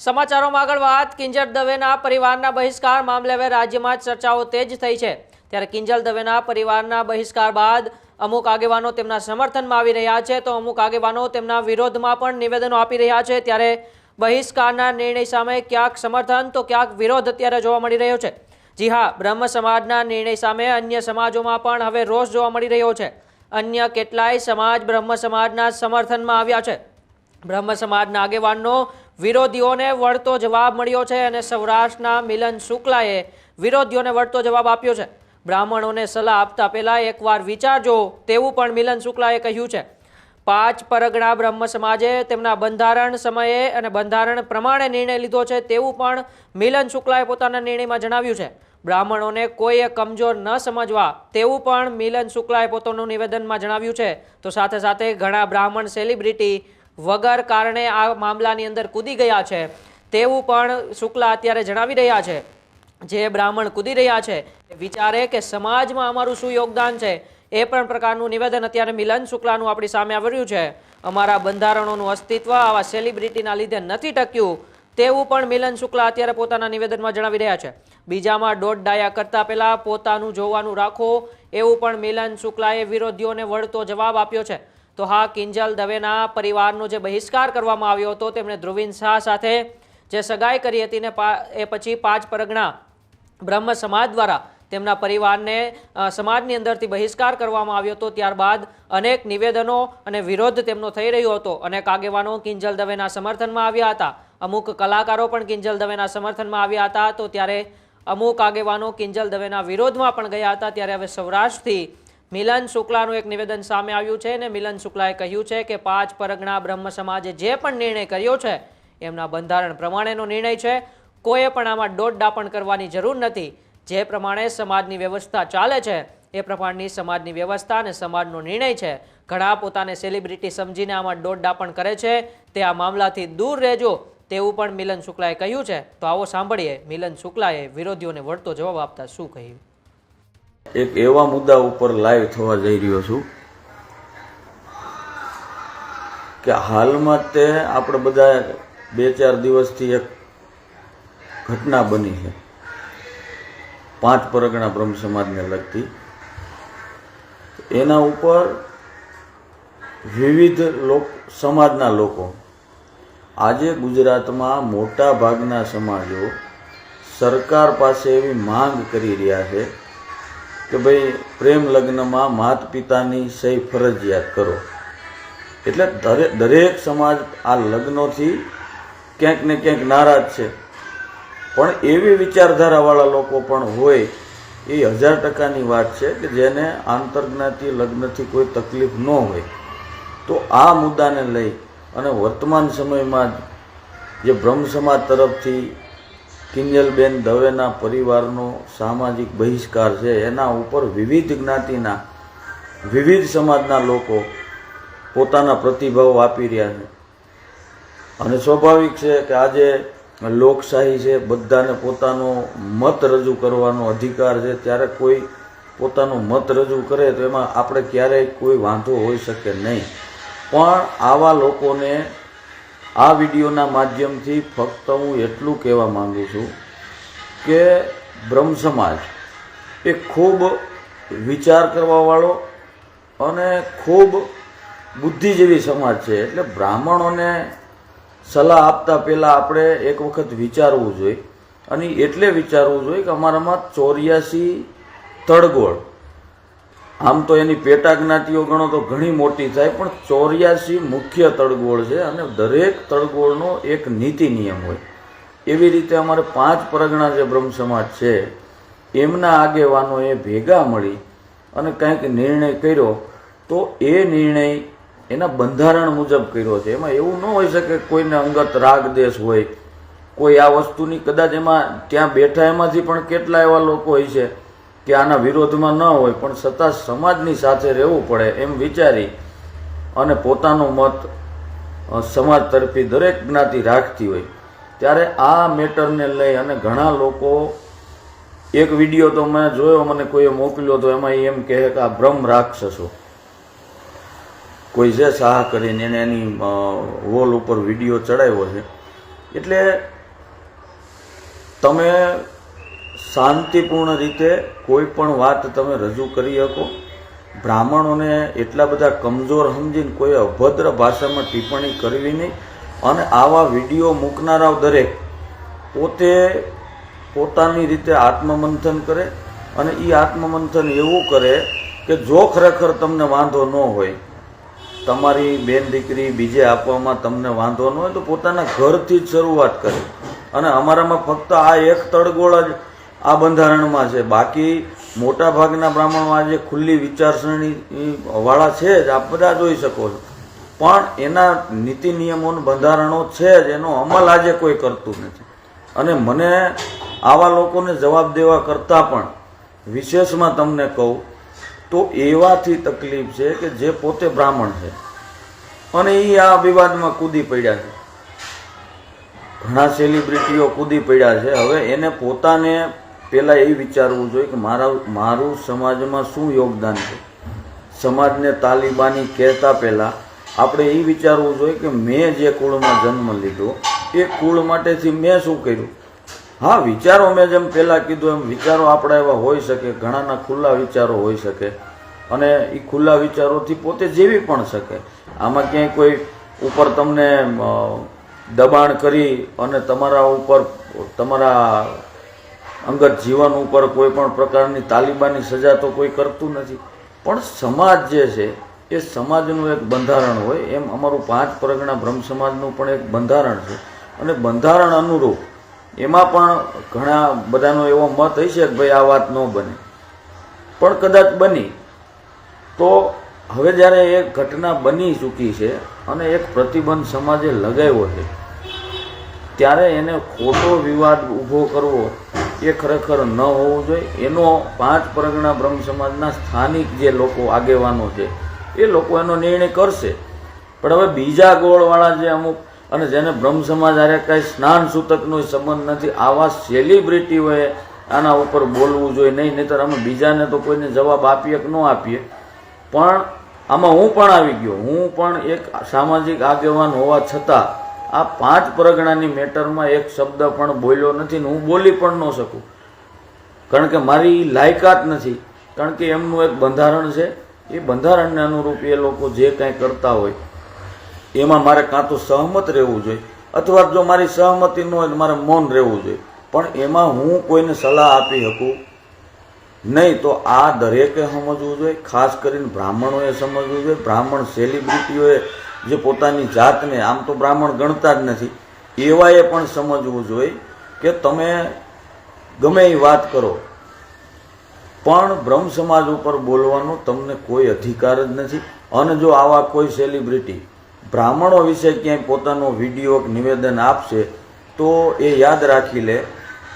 સમાચારોમાં આગળ વાત. કિંજલ દવેના પરિવારના બહિષ્કાર મામલે હવે રાજ્યમાં ચર્ચાઓ તેજ થઈ છે. ત્યારે કિંજલ દવેના પરિવારના બહિષ્કાર બાદ અમુક આગેવાનો તેમના સમર્થનમાં આવી રહ્યા છે. તો અમુક આગેવાનો તેમના વિરોધમાં પણ નિવેદનો આપી રહ્યા છે. ત્યારે બહિષ્કારના નિર્ણય સામે ક્યાંક સમર્થન, તો ક્યાંક વિરોધ અત્યારે જોવા મળી રહ્યો છે. જી હા, બ્રહ્મ સમાજના નિર્ણય સામે અન્ય સમાજોમાં પણ હવે રોષ જોવા મળી રહ્યો છે. અન્ય કેટલાય સમાજ બ્રહ્મ સમાજના સમર્થનમાં આવ્યા છે. બ્રહ્મ સમાજના આગેવાનનો વિરોધીઓને વળતો જવાબ મળ્યો છે અને સૌરાષ્ટ્રના મિલન શુક્લાએ વિરોધીઓને વળતો જવાબ આપ્યો છે. બ્રાહ્મણોને સલાહ આપતા પહેલાં એકવાર વિચારજો તેવું પણ મિલન શુક્લાએ કહ્યું છે. પાંચ પરગણા બ્રહ્મ સમાજે તેમના બંધારણ સમયે અને બંધારણ પ્રમાણે નિર્ણય લીધો છે તેવું પણ મિલન શુક્લાએ પોતાના નિર્ણયમાં જણાવ્યું છે. બ્રાહ્મણોને કોઈએ કમજોર ન સમજવા તેવું પણ મિલન શુક્લાએ પોતાનું નિવેદનમાં જણાવ્યું છે. તો સાથે સાથે ઘણા બ્રાહ્મણ સેલિબ્રિટી વગર કારણે આ મામલાની અંદર કૂદી ગયા છે. તેવું પણ શુક્લા અત્યારે જણાવી રહ્યા છે. જે બ્રાહ્મણ કૂદી રહ્યા છે વિચારે કે સમાજમાં અમારું શું યોગદાન છે, એ પણ પ્રકારનું નિવેદન અત્યારે મિલન શુક્લાનું આપણી સામે આવ્યું છે. અમારા બંધારણોનું અસ્તિત્વ આવા સેલિબ્રિટીના લીધે નથી ટક્યું. તેવું પણ મિલન શુક્લા અત્યારે પોતાના નિવેદનમાં જણાવી રહ્યા છે. બીજામાં દોઢ ડાયા કરતા પહેલાં પોતાનું જોવાનું રાખો, એવું પણ મિલન શુક્લાએ વિરોધીઓને વળતો જવાબ આપ્યો છે. તો હા, કિંજલ દવેના પરિવારનો જે બહિષ્કાર કરવામાં આવ્યો હતો, તેમણે ધ્રુવિન શાહ સાથે જે સગાઈ કરી હતી ને એ પછી પાંચ પરગણા બ્રહ્મ સમાજ દ્વારા તેમના પરિવારને સમાજની અંદરથી બહિષ્કાર કરવામાં આવ્યો હતો. ત્યારબાદ અનેક નિવેદનો અને વિરોધ તેમનો થઈ રહ્યો હતો. અનેક આગેવાનો કિંજલ દવેના સમર્થનમાં આવ્યા હતા. અમુક કલાકારો પણ કિંજલ દવેના સમર્થનમાં આવ્યા હતા. તો ત્યારે અમુક આગેવાનો કિંજલ દવેના વિરોધમાં પણ ગયા હતા. ત્યારે હવે સૌરાષ્ટ્રથી મિલન શુક્લાનું એક નિવેદન સામે આવ્યું છે અને મિલન શુક્લાએ કહ્યું છે કે પાંચ પરગણા બ્રહ્મ સમાજે જે પણ નિર્ણય કર્યો છે, એમના બંધારણ પ્રમાણેનો નિર્ણય છે. કોઈએ પણ આમાં દોડ ડાપણ કરવાની જરૂર નથી. જે પ્રમાણે સમાજની વ્યવસ્થા ચાલે છે, એ પ્રમાણની સમાજની વ્યવસ્થા અને સમાજનો નિર્ણય છે. ઘણા પોતાને સેલિબ્રિટી સમજીને આમાં દોડ ડાપણ કરે છે, તે આ મામલાથી દૂર રહેજો તેવું પણ મિલન શુક્લાએ કહ્યું છે. તો આવો સાંભળીએ, મિલન શુક્લાએ વિરોધીઓને વળતો જવાબ આપતા શું કહ્યું? એક એવા મુદ્દા ઉપર લાઈવ થવા જઈ રહ્યો છું કે હાલમાં તે આપણે બધા બે ચાર દિવસથી એક ઘટના બની છે. પાંચ પરગણા બ્રહ્મ સમાજને લગતી. એના ઉપર વિવિધ લોક, સમાજના લોકો, આજે ગુજરાતમાં મોટા ભાગના સમાજો સરકાર પાસે એવી માંગ કરી રહ્યા છે કે ભાઈ પ્રેમ લગ્નમાં માત પિતાની સહી ફરજિયાત કરો. એટલે દરેક સમાજ આ લગ્નોથી ક્યાંક ને ક્યાંક નારાજ છે. પણ એવી વિચારધારાવાળા લોકો પણ હોય, એ હજાર ટકાની વાત છે કે જેને આંતરજ્ઞાતિ લગ્નથી કોઈ તકલીફ ન હોય. તો આ મુદ્દાને લઈ અને વર્તમાન સમયમાં જે બ્રહ્મ સમાજ તરફથી કિંજલબેન દવેના પરિવારનો સામાજિક બહિષ્કાર છે. એના ઉપર વિવિધ જ્ઞાતિના, વિવિધ સમાજના લોકો પોતાના પ્રતિભાવ આપી રહ્યા છે. અને સ્વાભાવિક છે કે આજે લોકશાહી છે, બધાને પોતાનો મત રજૂ કરવાનો અધિકાર છે. ત્યારે કોઈ પોતાનો મત રજૂ કરે તો એમાં આપણે ક્યારેય કોઈ વાંધો હોઈ શકે નહીં. પણ આવા લોકોને આ વિડીયોના માધ્યમથી ફક્ત હું એટલું કહેવા માંગુ છું કે બ્રહ્મ સમાજ એ ખૂબ વિચાર કરવાવાળો અને ખૂબ બુદ્ધિજીવી સમાજ છે. એટલે બ્રાહ્મણોને સલાહ આપતા પહેલાં આપણે એક વખત વિચારવું જોઈએ. અને એટલે વિચારવું જોઈએ કે અમારામાં ચોર્યાસી તળગોળ આમ તો એની પેટા જ્ઞાતિઓ ગણો તો ઘણી મોટી થાય, પણ ચોર્યાસી મુખ્ય તળગોળ છે અને દરેક તળગોળનો એક નીતિ નિયમ હોય. એવી રીતે અમારે પાંચ પરગણા જે બ્રહ્મ સમાજ છે, એમના આગેવાનોએ ભેગા મળી અને કંઈક નિર્ણય કર્યો, તો એ નિર્ણય એના બંધારણ મુજબ કર્યો છે. એમાં એવું ન હોઈ શકે કોઈને અંગત રાગ દેશ હોય. કોઈ આ વસ્તુની કદાચ એમાં ત્યાં બેઠા એમાંથી પણ કેટલા એવા લોકો હોય છે. કે આના વિરોધમાં ન હોય, પણ છતાં સમાજની સાથે રહેવું પડે એમ વિચારી અને પોતાનો મત સમાજ તરફી દરેક જ્ઞાતિ રાખતી હોય. ત્યારે આ મેટરને લઈ અને ઘણા લોકો, એક વીડિયો તો મેં જોયો, મને કોઈએ મોકલ્યો તો એમાં એમ કહે કે આ બ્રહ્મ રાક્ષસો. કોઈ છે શાહ કરીને એને એની વોલ ઉપર વીડિયો ચડાવ્યો છે. એટલે તમે શાંતિપૂર્ણ રીતે કોઈ પણ વાત તમે રજૂ કરી શકો. બ્રાહ્મણોને એટલા બધા કમજોર સમજીને કોઈ અભદ્ર ભાષામાં ટિપ્પણી કરવી નહીં. અને આવા વીડિયો મૂકનારાઓ દરેક પોતે પોતાની રીતે આત્મમંથન કરે અને એ આત્મમંથન એવું કરે કે જો ખરેખર તમને વાંધો ન હોય, તમારી બેન દીકરી બીજે આપવામાં તમને વાંધો ન હોય તો પોતાના ઘરથી જ શરૂઆત કરે. અને અમારામાં ફક્ત આ એક તળગોળ જ આ બંધારણમાં છે. બાકી મોટા ભાગના બ્રાહ્મણો આજે ખુલ્લી વિચારસરણી વાળા છે જ, આપ બધા જોઈ શકો છો. પણ એના નીતિ નિયમો બંધારણો છે જ, એનો અમલ આજે કોઈ કરતું નથી. અને મને આવા લોકોને જવાબ દેવા કરતાં પણ વિશેષમાં તમને કહું તો એવાથી તકલીફ છે કે જે પોતે બ્રાહ્મણ છે. અને એ આ વિવાદમાં કૂદી પડ્યા છે. ઘણા સેલિબ્રિટીઓ કૂદી પડ્યા છે. હવે એને પોતાને પહેલાં એ વિચારવું જોઈએ કે મારા મારું સમાજમાં શું યોગદાન છે? સમાજને તાલિબાની કહેતા પહેલાં આપણે એ વિચારવું જોઈએ કે મેં જે કુળમાં જન્મ લીધો, એ કુળ માટેથી મેં શું કર્યું? હા, વિચારો મેં જેમ પહેલાં કીધું એમ, વિચારો આપણા એવા હોઈ શકે, ઘણાના ખુલ્લા વિચારો હોઈ શકે, અને એ ખુલ્લા વિચારોથી પોતે જીવી પણ શકે. આમાં ક્યાંય કોઈ ઉપર તમને દબાણ કરી અને તમારા ઉપર, તમારા અંગત જીવન ઉપર કોઈ પણ પ્રકારની તાલિબાની સજા તો કોઈ કરતું નથી. પણ સમાજ જે છે, એ સમાજનું એક બંધારણ હોય, એમ અમારું પાંચ પરગણા બ્રહ્મ સમાજનું પણ એક બંધારણ છે. અને બંધારણ અનુરૂપ, એમાં પણ ઘણા બધાનો એવો મત હશે કે ભાઈ આ વાત ન બને. પણ કદાચ બની, તો હવે જ્યારે એ ઘટના બની ચૂકી છે અને એક પ્રતિબંધ સમાજે લગાવ્યો છે, ત્યારે એને ખોટો વિવાદ ઊભો કરવો એ ખરેખર ન હોવું જોઈએ. એનો પાંચ પરગણા બ્રહ્મ સમાજના સ્થાનિક જે લોકો આગેવાનો છે, એ લોકો એનો નિર્ણય કરશે. પણ હવે બીજા ગોળવાળા જે અમુક, અને જેને બ્રહ્મ સમાજ હારે કાંઈ સ્નાન સૂતકનો સંબંધ નથી, આવા સેલિબ્રિટીઓએ આના ઉપર બોલવું જોઈએ નહીં, નહીંતર અમે બીજાને તો કોઈને જવાબ આપીએ કે ન આપીએ. પણ આમાં હું પણ આવી ગયો. હું પણ એક સામાજિક આગેવાન હોવા છતાં આ પાંચ પરગણાની મેટરમાં એક શબ્દ પણ બોલ્યો નથી ને હું બોલી પણ ન શકું. કારણ કે મારી લાયકાત નથી. કારણ કે એમનું એક બંધારણ છે. એ બંધારણને અનુરૂપ એ લોકો જે કાંઈ કરતા હોય, એમાં મારે કાં તો સહમત રહેવું જોઈએ. અથવા જો મારી સહમતિ ન હોય તો મારે મૌન રહેવું જોઈએ. પણ એમાં હું કોઈને સલાહ આપી શકું નહીં તો આ દરેકે સમજવું જોઈએ. ખાસ કરીને બ્રાહ્મણોએ સમજવું જોઈએ. બ્રાહ્મણ સેલિબ્રિટીઓએ જે પોતાની જાતને આમ તો બ્રાહ્મણ ગણતા જ નથી, એવાએ પણ સમજવું જોઈએ કે તમે ગમે એ વાત કરો, પણ બ્રહ્મ સમાજ ઉપર બોલવાનો તમને કોઈ અધિકાર જ નથી. અને જો આવા કોઈ સેલિબ્રિટી બ્રાહ્મણો વિશે ક્યાંય પોતાનો વીડિયો નિવેદન આપશે, તો એ યાદ રાખી લે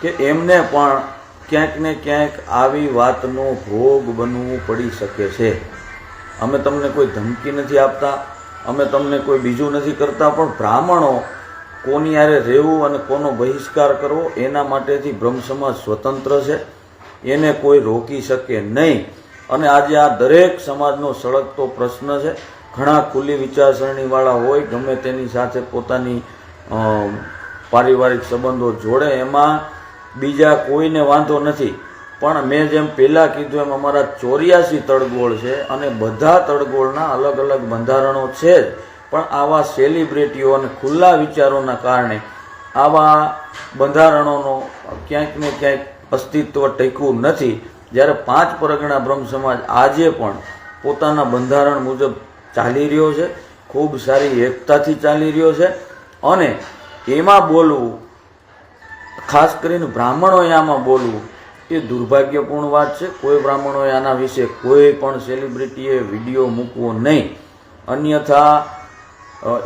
કે એમને પણ ક્યાંક ને ક્યાંક આવી વાતનો ભોગ બનવું પડી શકે છે. અમે તમને કોઈ ધમકી નથી આપતા. અમે તમને કોઈ બીજું નથી કરતા, પણ બ્રાહ્મણો કોની યારે રહેવું અને કોનો બહિષ્કાર કરવો, એના માટેથી બ્રહ્મ સમાજ સ્વતંત્ર છે. એને કોઈ રોકી શકે નહીં. અને આજે આ દરેક સમાજનો સળગતો પ્રશ્ન છે. ઘણા ખુલ્લી વિચારસરણીવાળા હોય, ગમે તેની સાથે પોતાની પારિવારિક સંબંધો જોડે, એમાં બીજા કોઈને વાંધો નથી. પણ મેં જેમ પહેલાં કીધું એમ અમારા ચોર્યાસી તળગોળ છે અને બધા તળગોળના અલગ અલગ બંધારણો છે જ. પણ આવા સેલિબ્રિટીઓ અને ખુલ્લા વિચારોના કારણે આવા બંધારણોનો ક્યાંક ને ક્યાંક અસ્તિત્વ ટક્યું નથી. જ્યારે પાંચ પરગણા બ્રહ્મ સમાજ આજે પણ પોતાના બંધારણ મુજબ ચાલી રહ્યો છે, ખૂબ સારી એકતાથી ચાલી રહ્યો છે અને એમાં બોલવું, ખાસ કરીને બ્રાહ્મણોએ આમાં બોલવું એ દુર્ભાગ્યપૂર્ણ વાત છે. કોઈ બ્રાહ્મણોએ આના વિશે કોઈ પણ સેલિબ્રિટીએ વીડિયો મૂકવો નહીં. અન્યથા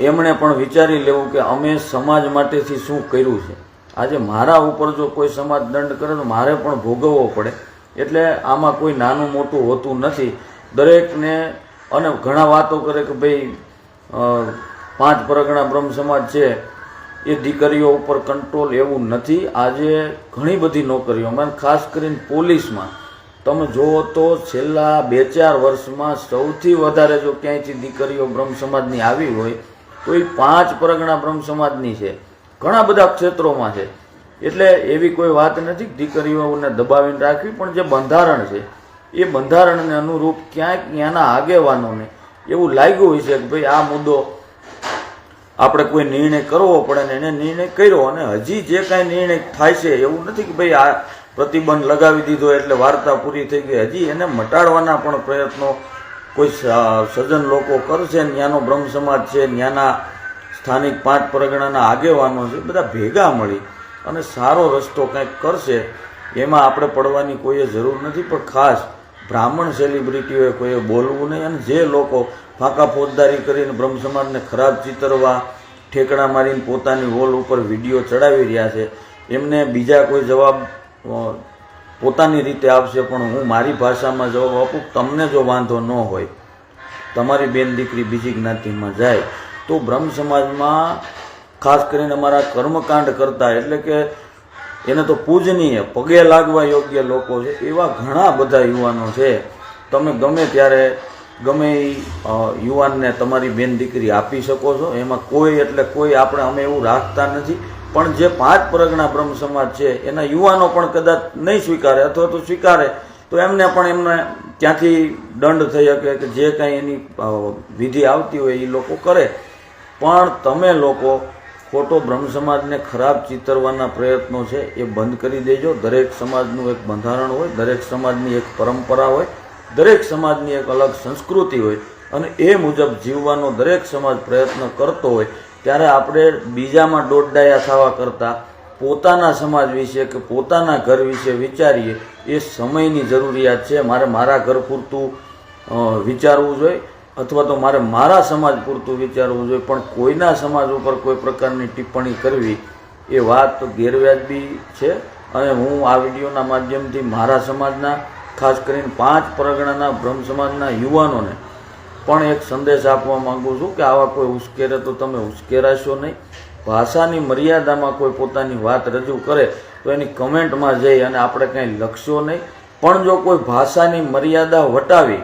એમણે પણ વિચારી લેવું કે અમે સમાજ માટેથી શું કર્યું છે. આજે મારા ઉપર જો કોઈ સમાજ દંડ કરે તો મારે પણ ભોગવવો પડે. એટલે આમાં કોઈ નાનું મોટું હોતું નથી. દરેકને, અને ઘણા વાતો કરે કે ભાઈ પાંચ પરગણા બ્રહ્મ સમાજ છે. એ દીકરીઓ ઉપર કંટ્રોલ એવું નથી. આજે ઘણી બધી નોકરીઓમાં ખાસ કરીને પોલીસમાં. તમે જુઓ તો છેલ્લા બે ચાર વર્ષમાં સૌથી વધારે જો ક્યાંયથી દીકરીઓ બ્રહ્મ સમાજની આવી હોય, તો એ પાંચ પરગણા બ્રહ્મ સમાજની છે. ઘણા બધા ક્ષેત્રોમાં છે. એટલે એવી કોઈ વાત નથી દીકરીઓને દબાવીને રાખવી, પણ જે બંધારણ છે, એ બંધારણને અનુરૂપ ક્યાંક ત્યાંના આગેવાનોને એવું લાગ્યું હોય છે કે ભાઈ આ મુદ્દો આપણે કોઈ નિર્ણય કરવો પડે ને એને નિર્ણય કર્યો અને હજી જે કાંઈ નિર્ણય થાય છે, એવું નથી કે ભાઈ આ પ્રતિબંધ લગાવી દીધો એટલે વાર્તા પૂરી થઈ ગઈ. હજી એને મટાડવાના પણ પ્રયત્નો કોઈ સજ્જન લોકો કરશે. ત્યાંનો બ્રહ્મ સમાજ છે ત્યાંના સ્થાનિક પાંચ પરગણાના આગેવાનો છે, બધા ભેગા મળી અને સારો રસ્તો કંઈક કરશે. એમાં આપણે પડવાની કોઈએ જરૂર નથી, પણ ખાસ બ્રાહ્મણ સેલિબ્રિટીઓએ કોઈએ બોલવું નહીં અને જે લોકો ફાંકા ફોજદારી કરીને બ્રહ્મ સમાજને ખરાબ ચિતરવા ઠેકડા મારીને પોતાની વોલ ઉપર વીડિયો ચડાવી રહ્યા છે, એમને બીજા કોઈ જવાબ પોતાની રીતે આપશે, પણ હું મારી ભાષામાં જવાબ આપું, તમને જો વાંધો ન હોય, તમારી બેન દીકરી બીજી જ્ઞાતિમાં જાય, તો બ્રહ્મ સમાજમાં ખાસ કરીને અમારા કર્મકાંડ કરતા, એટલે કે એને તો પૂજનીય, પગે લાગવા યોગ્ય લોકો છે. એવા ઘણા બધા યુવાનો છે. તમે ગમે ત્યારે ગમે એ યુવાનને તમારી બેન દીકરી આપી શકો છો. એમાં કોઈ એટલે કોઈ આપણે અમે એવું રાખતા નથી. પણ જે પાંચ પરગણા બ્રહ્મ સમાજ છે, એના યુવાનો પણ કદાચ નહીં સ્વીકારે અથવા તો સ્વીકારે, તો એમને પણ એમને ત્યાંથી દંડ થઈ શકે કે જે કાંઈ એની વિધિ આવતી હોય એ લોકો કરે. પણ તમે લોકો ખોટો બ્રહ્મ સમાજને ખરાબ ચિતરવાના પ્રયત્નો છે એ બંધ કરી દેજો. દરેક સમાજનું એક બંધારણ હોય, દરેક સમાજની એક પરંપરા હોય, દરેક સમાજની એક અલગ સંસ્કૃતિ હોય અને એ મુજબ જીવવાનો દરેક સમાજ પ્રયત્ન કરતો હોય, ત્યારે આપણે બીજામાં દોડડાયા થવા કરતાં પોતાના સમાજ વિશે કે પોતાના ઘર વિશે વિચારીએ, એ સમયની જરૂરિયાત છે. મારે મારા ઘર પૂરતું વિચારવું જોઈએ. અથવા તો મારે મારા સમાજ પૂરતું વિચારવું જોઈએ, પણ કોઈના સમાજ ઉપર કોઈ પ્રકારની ટિપ્પણી કરવી, એ વાત ગેરવ્યાજબી છે. અને હું આ વિડીયોના માધ્યમથી મારા સમાજના, ખાસ કરીને પાંચ પરગણાના બ્રહ્મ સમાજના યુવાનોને પણ એક સંદેશ આપવા માંગુ છું કે આવા કોઈ ઉશ્કેરે તો તમે ઉશ્કેરાશો નહીં. ભાષાની મર્યાદામાં કોઈ પોતાની વાત રજૂ કરે, તો એની કમેન્ટમાં જઈ અને આપણે કંઈ લખશો નહીં. પણ જો કોઈ ભાષાની મર્યાદા વટાવી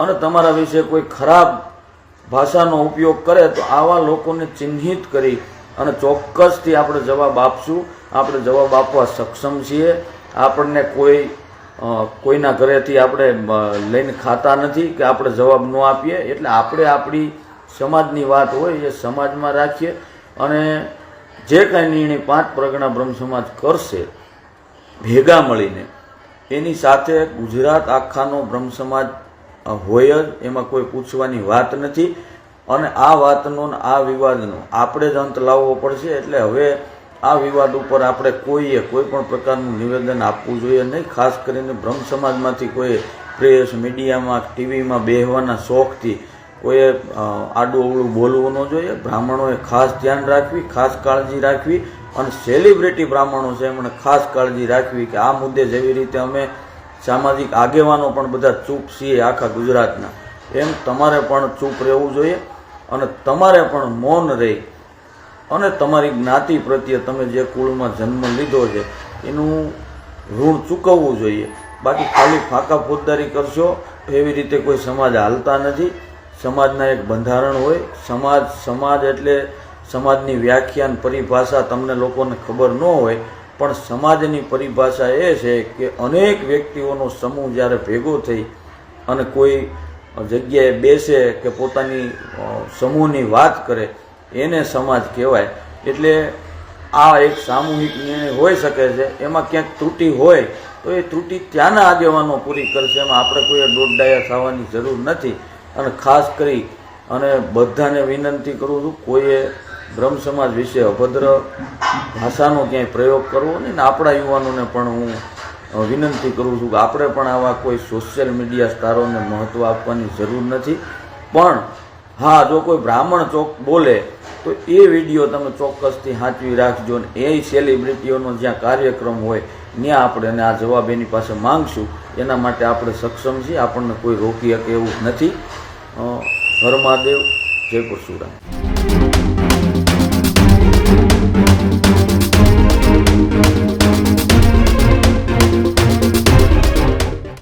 અને તમારા વિશે કોઈ ખરાબ ભાષાનો ઉપયોગ કરે તો આવા લોકોને ચિહ્નિત કરી અને ચોક્કસથી આપણે જવાબ આપશું. આપણે જવાબ આપવા સક્ષમ છીએ. આપણને કોઈ કોઈના ઘરેથી આપણે લઈને ખાતા નથી કે આપણે જવાબ ન આપીએ. એટલે આપણે આપણી સમાજની વાત હોય એ સમાજમાં રાખીએ અને જે કાંઈ નિર્ણય પાંચ પ્રગણા બ્રહ્મ સમાજ કરશે, ભેગા મળીને, એની સાથે ગુજરાત આખાનો બ્રહ્મ સમાજ હોય જ, એમાં કોઈ પૂછવાની વાત નથી. અને આ વાતનો આ વિવાદનો આપણે જ અંત લાવવો પડશે, એટલે હવે આ વિવાદ ઉપર આપણે કોઈએ કોઈ પણ પ્રકારનું નિવેદન આપવું જોઈએ નહીં. ખાસ કરીને બ્રહ્મ સમાજમાંથી કોઈ પ્રેસ મીડિયામાં, ટીવીમાં બેહવાના શોખથી કોઈએ આડું અવળું બોલવું ન જોઈએ. બ્રાહ્મણોએ ખાસ ધ્યાન રાખવી, ખાસ કાળજી રાખવી. અને સેલિબ્રિટી બ્રાહ્મણો છે, એમણે ખાસ કાળજી રાખવી કે આ મુદ્દે જેવી રીતે અમે સામાજિક આગેવાનો પણ બધા ચૂપ છીએ આખા ગુજરાતના. એમ તમારે પણ ચૂપ રહેવું જોઈએ અને તમારે પણ મૌન રહી. અને તમારી જ્ઞાતિ પ્રત્યે તમે જે કુળમાં જન્મ લીધો છે, એનું ઋણ ચૂકવવું જોઈએ. બાકી ખાલી ફાંકા ફોજદારી કરશો, એવી રીતે કોઈ સમાજ હાલતા નથી. સમાજના એક બંધારણ હોય. સમાજ સમાજ એટલે સમાજની વ્યાખ્યાન પરિભાષા તમને લોકોને ખબર ન હોય પણ સમાજની પરિભાષા એ છે કે અનેક વ્યક્તિઓનો સમૂહ જ્યારે ભેગો થઈ અને કોઈ જગ્યાએ બેસે કે પોતાની સમૂહની વાત કરે, એને સમાજ કહેવાય. એટલે આ એક સામૂહિક નિર્ણય હોઈ શકે છે, એમાં ક્યાંક ત્રુટિ હોય, તો એ ત્રુટિ ત્યાંના આગેવાનો પૂરી કરશે, એમાં આપણે કોઈએ દોડડાયા થવાની જરૂર નથી. અને ખાસ કરી અને બધાને વિનંતી કરું છું, કોઈએ બ્રહ્મ સમાજ વિશે અભદ્ર ભાષાનો ક્યાંય પ્રયોગ કરવો નહીં ને આપણા યુવાનોને પણ હું વિનંતી કરું છું કે આપણે પણ આવા કોઈ સોશિયલ મીડિયા સ્ટારોને મહત્ત્વ આપવાની જરૂર નથી. પણ, હા, જો કોઈ બ્રાહ્મણ ચોક બોલે, તો એ વીડિયો તમે ચોક્કસથી સાચવી રાખજો ને એ સેલિબ્રિટીઓનો જ્યાં કાર્યક્રમ હોય, ત્યાં આપણે એને આ જવાબ એની પાસે માંગશું. એના માટે આપણે સક્ષમ છીએ, આપણને કોઈ રોકી શકે એવું નથી. હર મહાદેવ જય પરશુરામ